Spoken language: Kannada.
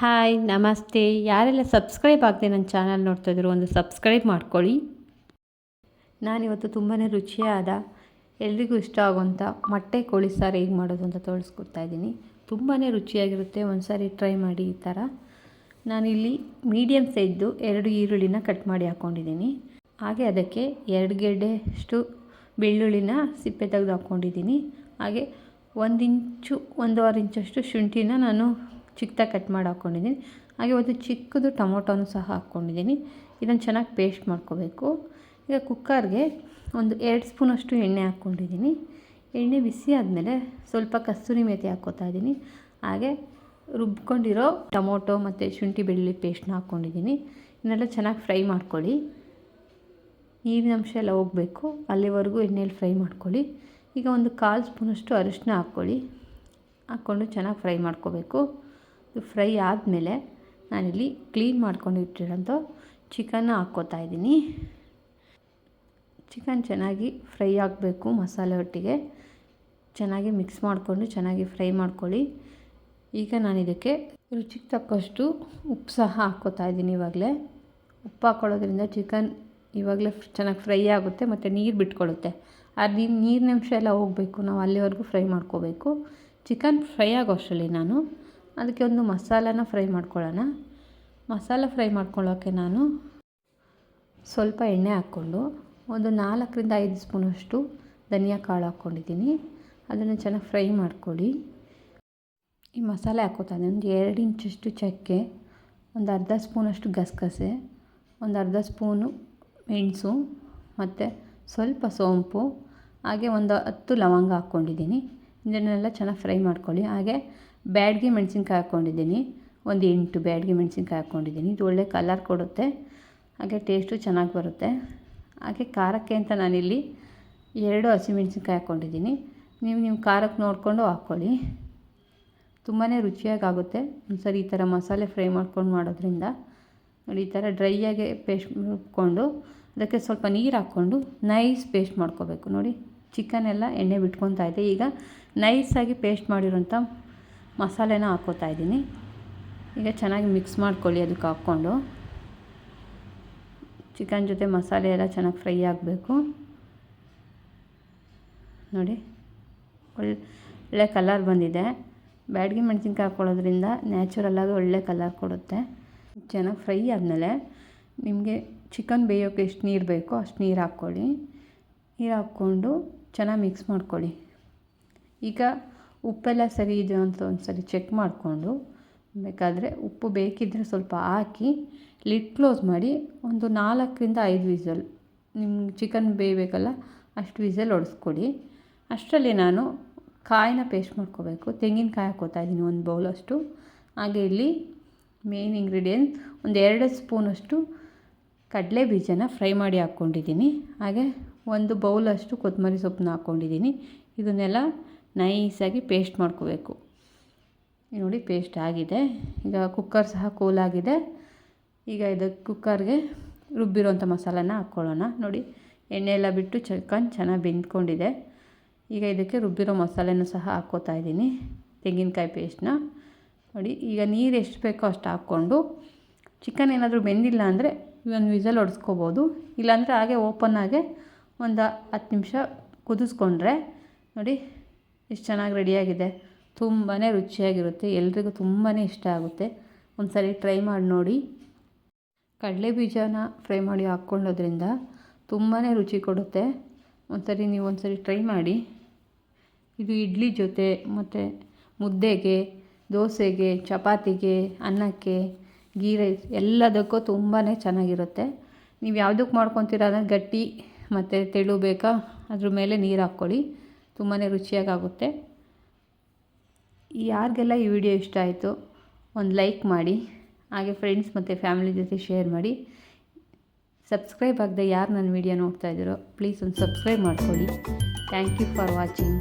ಹಾಯ್, ನಮಸ್ತೆ. ಯಾರೆಲ್ಲ ಸಬ್ಸ್ಕ್ರೈಬ್ ಆಗದೆ ನನ್ನ ಚಾನಲ್ ನೋಡ್ತಾ ಇದ್ರು ಒಂದು ಸಬ್ಸ್ಕ್ರೈಬ್ ಮಾಡ್ಕೊಳ್ಳಿ. ನಾನಿವತ್ತು ತುಂಬಾ ರುಚಿಯಾದ, ಎಲ್ರಿಗೂ ಇಷ್ಟ ಆಗುವಂಥ ಮೊಟ್ಟೆ, ಕೋಳಿ ಸಾರು ಹೇಗೆ ಮಾಡೋದು ಅಂತ ತೋರಿಸ್ಕೊಡ್ತಾ ಇದ್ದೀನಿ. ತುಂಬಾ ರುಚಿಯಾಗಿರುತ್ತೆ. ಒಂದು ಸಾರಿ ಟ್ರೈ ಮಾಡಿ ಈ ಥರ. ನಾನಿಲ್ಲಿ ಮೀಡಿಯಮ್ ಸೈಜ್ದು ಎರಡು ಈರುಳ್ಳಿನ ಕಟ್ ಮಾಡಿ ಹಾಕ್ಕೊಂಡಿದ್ದೀನಿ. ಹಾಗೆ ಅದಕ್ಕೆ ಎರಡು ಗೆಡ್ಡೆಷ್ಟು ಬೆಳ್ಳುಳ್ಳಿನ ಸಿಪ್ಪೆ ತೆಗೆದು ಹಾಕ್ಕೊಂಡಿದ್ದೀನಿ. ಹಾಗೆ ಒಂದು ಇಂಚು, ಒಂದೂವರೆ ಇಂಚಷ್ಟು ಶುಂಠಿನ ನಾನು ಚಿಕ್ಕದಾಗಿ ಕಟ್ ಮಾಡಿ ಹಾಕ್ಕೊಂಡಿದ್ದೀನಿ. ಹಾಗೆ ಒಂದು ಚಿಕ್ಕದು ಟೊಮೊಟೊನು ಸಹ ಹಾಕ್ಕೊಂಡಿದ್ದೀನಿ. ಇದನ್ನು ಚೆನ್ನಾಗಿ ಪೇಸ್ಟ್ ಮಾಡ್ಕೋಬೇಕು. ಈಗ ಕುಕ್ಕರ್ಗೆ ಒಂದು ಎರಡು ಸ್ಪೂನಷ್ಟು ಎಣ್ಣೆ ಹಾಕ್ಕೊಂಡಿದ್ದೀನಿ. ಎಣ್ಣೆ ಬಿಸಿ ಆದಮೇಲೆ ಸ್ವಲ್ಪ ಕಸ್ತೂರಿ ಮೇಥಿ ಹಾಕ್ಕೋತಾ ಇದ್ದೀನಿ. ಹಾಗೆ ರುಬ್ಕೊಂಡಿರೋ ಟೊಮೊಟೊ ಮತ್ತು ಶುಂಠಿ ಬೆಳ್ಳುಳ್ಳಿ ಪೇಸ್ಟ್ನ ಹಾಕ್ಕೊಂಡಿದ್ದೀನಿ. ಇದನ್ನೆಲ್ಲ ಚೆನ್ನಾಗಿ ಫ್ರೈ ಮಾಡ್ಕೊಳ್ಳಿ. ನೀರಿನ ಅಂಶ ಎಲ್ಲ ಹೋಗಬೇಕು. ಅಲ್ಲಿವರೆಗೂ ಎಣ್ಣೆಯಲ್ಲಿ ಫ್ರೈ ಮಾಡ್ಕೊಳ್ಳಿ. ಈಗ ಒಂದು ಕಾಲು ಸ್ಪೂನಷ್ಟು ಅರಿಶಿನ ಹಾಕ್ಕೊಳ್ಳಿ. ಹಾಕ್ಕೊಂಡು ಚೆನ್ನಾಗಿ ಫ್ರೈ ಮಾಡ್ಕೋಬೇಕು. ಇದು ಫ್ರೈ ಆದಮೇಲೆ ನಾನಿಲ್ಲಿ ಕ್ಲೀನ್ ಮಾಡ್ಕೊಂಡು ಇಟ್ಟಿರೋಂಥ ಚಿಕನ್ನ ಹಾಕ್ಕೋತಾ ಇದ್ದೀನಿ. ಚಿಕನ್ ಚೆನ್ನಾಗಿ ಫ್ರೈ ಆಗಬೇಕು ಮಸಾಲೆ ಒಟ್ಟಿಗೆ. ಚೆನ್ನಾಗಿ ಮಿಕ್ಸ್ ಮಾಡಿಕೊಂಡು ಚೆನ್ನಾಗಿ ಫ್ರೈ ಮಾಡ್ಕೊಳ್ಳಿ. ಈಗ ನಾನು ಇದಕ್ಕೆ ರುಚಿಗೆ ತಕ್ಕಷ್ಟು ಉಪ್ಪು ಸಹ ಹಾಕ್ಕೋತಾ ಇದ್ದೀನಿ ಇವಾಗಲೇ. ಉಪ್ಪು ಹಾಕ್ಕೊಳ್ಳೋದ್ರಿಂದ ಚಿಕನ್ ಇವಾಗಲೇ ಚೆನ್ನಾಗಿ ಫ್ರೈ ಆಗುತ್ತೆ ಮತ್ತು ನೀರು ಬಿಟ್ಕೊಳ್ಳುತ್ತೆ. ಆ ನೀರು, ನೀರಿನ ಅಂಶ ಎಲ್ಲ ಹೋಗಬೇಕು. ನಾವು ಅಲ್ಲಿವರೆಗೂ ಫ್ರೈ ಮಾಡ್ಕೋಬೇಕು. ಚಿಕನ್ ಫ್ರೈ ಆಗೋ ಅಷ್ಟರಲ್ಲಿ ನಾನು ಅದಕ್ಕೆ ಒಂದು ಮಸಾಲಾನ ಫ್ರೈ ಮಾಡ್ಕೊಳ್ಳೋಣ. ಮಸಾಲ ಫ್ರೈ ಮಾಡ್ಕೊಳ್ಳೋಕ್ಕೆ ನಾನು ಸ್ವಲ್ಪ ಎಣ್ಣೆ ಹಾಕ್ಕೊಂಡು ಒಂದು ನಾಲ್ಕರಿಂದ ಐದು ಸ್ಪೂನಷ್ಟು ಧನಿಯಾ ಕಾಳು ಹಾಕ್ಕೊಂಡಿದ್ದೀನಿ. ಅದನ್ನು ಚೆನ್ನಾಗಿ ಫ್ರೈ ಮಾಡ್ಕೊಳ್ಳಿ. ಈ ಮಸಾಲೆ ಹಾಕೋತಾನೆ ಒಂದು ಎರಡು ಇಂಚಷ್ಟು ಚಕ್ಕೆ, ಒಂದು ಅರ್ಧ ಸ್ಪೂನಷ್ಟು ಗಸಗಸೆ, ಒಂದು ಅರ್ಧ ಸ್ಪೂನು ಮೆಣಸು, ಮತ್ತು ಸ್ವಲ್ಪ ಸೋಂಪು, ಹಾಗೆ ಒಂದು ಹತ್ತು ಲವಂಗ ಹಾಕ್ಕೊಂಡಿದ್ದೀನಿ. ಇದನ್ನೆಲ್ಲ ಚೆನ್ನಾಗಿ ಫ್ರೈ ಮಾಡ್ಕೊಳ್ಳಿ. ಹಾಗೆ ಬ್ಯಾಡಗಿ ಮೆಣಸಿನ್ಕಾಯಿ ಹಾಕ್ಕೊಂಡಿದ್ದೀನಿ. ಒಂದು ಎಂಟು ಬ್ಯಾಡ್ಗೆ ಮೆಣಸಿನ್ಕಾಯಿ ಹಾಕ್ಕೊಂಡಿದ್ದೀನಿ. ಇದು ಒಳ್ಳೆ ಕಲರ್ ಕೊಡುತ್ತೆ. ಹಾಗೆ ಟೇಸ್ಟು ಚೆನ್ನಾಗಿ ಬರುತ್ತೆ. ಹಾಗೆ ಖಾರಕ್ಕೆ ಅಂತ ನಾನಿಲ್ಲಿ ಎರಡು ಹಸಿಮೆಣ್ಸಿನ್ಕಾಯಿ ಹಾಕ್ಕೊಂಡಿದ್ದೀನಿ. ನೀವು ನಿಮ್ಮ ಖಾರಕ್ಕೆ ನೋಡಿಕೊಂಡು ಹಾಕ್ಕೊಳ್ಳಿ. ತುಂಬಾ ರುಚಿಯಾಗುತ್ತೆ ಒಂದು ಸರಿ ಈ ಥರ ಮಸಾಲೆ ಫ್ರೈ ಮಾಡ್ಕೊಂಡು ಮಾಡೋದ್ರಿಂದ ನೋಡಿ ಈ ಥರ ಡ್ರೈಯಾಗಿ ಪೇಸ್ಟ್ ರುಬ್ಕೊಂಡು ಅದಕ್ಕೆ ಸ್ವಲ್ಪ ನೀರು ಹಾಕ್ಕೊಂಡು ನೈಸ್ ಪೇಸ್ಟ್ ಮಾಡ್ಕೋಬೇಕು. ನೋಡಿ ಚಿಕನ್ ಎಲ್ಲ ಎಣ್ಣೆ ಬಿಟ್ಕೊತಾ ಇದೆ. ಈಗ ನೈಸಾಗಿ ಪೇಸ್ಟ್ ಮಾಡಿರೋಂಥ ಮಸಾಲೆನ ಹಾಕೋತಾ ಇದ್ದೀನಿ. ಈಗ ಚೆನ್ನಾಗಿ ಮಿಕ್ಸ್ ಮಾಡ್ಕೊಳ್ಳಿ ಅದಕ್ಕೆ ಹಾಕ್ಕೊಂಡು. ಚಿಕನ್ ಜೊತೆ ಮಸಾಲೆ ಎಲ್ಲ ಚೆನ್ನಾಗಿ ಫ್ರೈ ಆಗಬೇಕು. ನೋಡಿ, ಒಳ್ಳೆ ಕಲರ್ ಬಂದಿದೆ. ಬ್ಯಾಡ್ಗೆ ಮೆಣಸಿನ್ಕಾಯಿ ಹಾಕ್ಕೊಳ್ಳೋದ್ರಿಂದ ನ್ಯಾಚುರಲ್ಲಾಗಿ ಒಳ್ಳೆ ಕಲರ್ ಕೊಡುತ್ತೆ. ಚೆನ್ನಾಗಿ ಫ್ರೈ ಆದಮೇಲೆ ನಿಮಗೆ ಚಿಕನ್ ಬೇಯೋಕ್ಕೆ ಎಷ್ಟು ನೀರು ಬೇಕೋ ಅಷ್ಟು ನೀರು ಹಾಕ್ಕೊಳ್ಳಿ. ನೀರು ಹಾಕ್ಕೊಂಡು ಚೆನ್ನಾಗಿ ಮಿಕ್ಸ್ ಮಾಡ್ಕೊಳ್ಳಿ. ಈಗ ಉಪ್ಪೆಲ್ಲ ಸರಿ ಇದೆಯೋ ಅಂತ ಒಂದು ಸರಿ ಚೆಕ್ ಮಾಡಿಕೊಂಡು, ಬೇಕಾದರೆ ಉಪ್ಪು ಬೇಕಿದ್ದರೆ ಸ್ವಲ್ಪ ಹಾಕಿ ಲಿಟ್ ಕ್ಲೋಸ್ ಮಾಡಿ ಒಂದು ನಾಲ್ಕರಿಂದ ಐದು ವಿಸಲ್ ನಿಮ್ಗೆ ಚಿಕನ್ ಬೇಯಬೇಕಲ್ಲ ಅಷ್ಟು ವಿಸಲ್ ಹೊಡೆಸ್ಕೊಡಿ ಅಷ್ಟರಲ್ಲಿ ನಾನು ಕಾಯಿನ ಪೇಸ್ಟ್ ಮಾಡ್ಕೋಬೇಕು. ತೆಂಗಿನಕಾಯಿ ಹಾಕೋತಾ ಇದ್ದೀನಿ ಒಂದು ಬೌಲಷ್ಟು ಹಾಗೆ ಇಲ್ಲಿ ಮೇನ್ ಇಂಗ್ರೀಡಿಯೆಂಟ್ ಒಂದು ಎರಡು ಸ್ಪೂನಷ್ಟು ಕಡಲೆ ಬೀಜನ ಫ್ರೈ ಮಾಡಿ ಹಾಕ್ಕೊಂಡಿದ್ದೀನಿ. ಹಾಗೆ ಒಂದು ಬೌಲಷ್ಟು ಕೊತ್ತಂಬರಿ ಸೊಪ್ಪನ್ನ ಹಾಕ್ಕೊಂಡಿದ್ದೀನಿ. ಇದನ್ನೆಲ್ಲ ನೈಸಾಗಿ ಪೇಸ್ಟ್ ಮಾಡ್ಕೋಬೇಕು. ನೋಡಿ ಪೇಸ್ಟ್ ಆಗಿದೆ. ಈಗ ಕುಕ್ಕರ್ ಸಹ ಕೂಲಾಗಿದೆ ಈಗ ಇದಕ್ಕೆ ಕುಕ್ಕರ್ಗೆ ರುಬ್ಬಿರೋಂಥ ಮಸಾಲೆನ ಹಾಕ್ಕೊಳ್ಳೋಣ. ನೋಡಿ ಎಣ್ಣೆ ಎಲ್ಲ ಬಿಟ್ಟು ಚಿಕನ್ ಚೆನ್ನಾಗಿ ಬೆಂದ್ಕೊಂಡಿದೆ. ಈಗ ಇದಕ್ಕೆ ರುಬ್ಬಿರೋ ಮಸಾಲೆನೂ ಸಹ ಹಾಕ್ಕೋತಾ ಇದ್ದೀನಿ, ತೆಂಗಿನಕಾಯಿ ಪೇಸ್ಟ್ನ. ನೋಡಿ, ಈಗ ನೀರು ಎಷ್ಟು ಬೇಕೋ ಅಷ್ಟು ಹಾಕ್ಕೊಂಡು, ಚಿಕನ್ ಏನಾದರೂ ಬೆಂದಿಲ್ಲ ಅಂದರೆ ಒಂದು ವಿಸಲ್ ಹೊಡೆಸ್ಕೋಬೋದು ಇಲ್ಲಾಂದರೆ ಹಾಗೆ ಓಪನ್ ಆಗಿ ಒಂದು ಹತ್ತು ನಿಮಿಷ ಕುದಿಸ್ಕೊಂಡ್ರೆ, ನೋಡಿ ಎಷ್ಟು ಚೆನ್ನಾಗಿ ರೆಡಿಯಾಗಿದೆ. ತುಂಬಾ ರುಚಿಯಾಗಿರುತ್ತೆ. ಎಲ್ರಿಗೂ ತುಂಬಾ ಇಷ್ಟ ಆಗುತ್ತೆ. ಒಂದು ಸರಿ ಟ್ರೈ ಮಾಡಿ ನೋಡಿ. ಕಡಲೆ ಬೀಜನ ಫ್ರೈ ಮಾಡಿ ಹಾಕ್ಕೊಳ್ಳೋದ್ರಿಂದ ತುಂಬಾ ರುಚಿ ಕೊಡುತ್ತೆ. ಒಂದು ಸರಿ ನೀವು ಒಂದು ಸರಿ ಟ್ರೈ ಮಾಡಿ. ಇದು ಇಡ್ಲಿ ಜೊತೆ ಮತ್ತು ಮುದ್ದೆಗೆ, ದೋಸೆಗೆ, ಚಪಾತಿಗೆ, ಅನ್ನಕ್ಕೆ, ಗೀ ರೈಸ್ ಎಲ್ಲದಕ್ಕೂ ತುಂಬಾ ಚೆನ್ನಾಗಿರುತ್ತೆ. ನೀವು ಯಾವುದಕ್ಕೆ ಮಾಡ್ಕೊತೀರ ಅಂದರೆ ಗಟ್ಟಿ ಮತ್ತು ತೆಳು ಬೇಕಾ? ಅದ್ರ ಮೇಲೆ ನೀರು ಹಾಕ್ಕೊಳ್ಳಿ. ತುಂಬಾ ರುಚಿಯಾಗುತ್ತೆ ಯಾರಿಗೆಲ್ಲ ಈ ವಿಡಿಯೋ ಇಷ್ಟ ಆಯಿತು, ಒಂದು ಲೈಕ್ ಮಾಡಿ, ಹಾಗೆ ಫ್ರೆಂಡ್ಸ್ ಮತ್ತು ಫ್ಯಾಮಿಲಿ ಜೊತೆ ಶೇರ್ ಮಾಡಿ. ಸಬ್ಸ್ಕ್ರೈಬ್ ಆಗದೆ ಯಾರು ನನ್ನ ವಿಡಿಯೋ ನೋಡ್ತಾ ಇದ್ದೀರೋ ಪ್ಲೀಸ್ ಒಂದು ಸಬ್ಸ್ಕ್ರೈಬ್ ಮಾಡ್ಕೊಳ್ಳಿ. Thank you for watching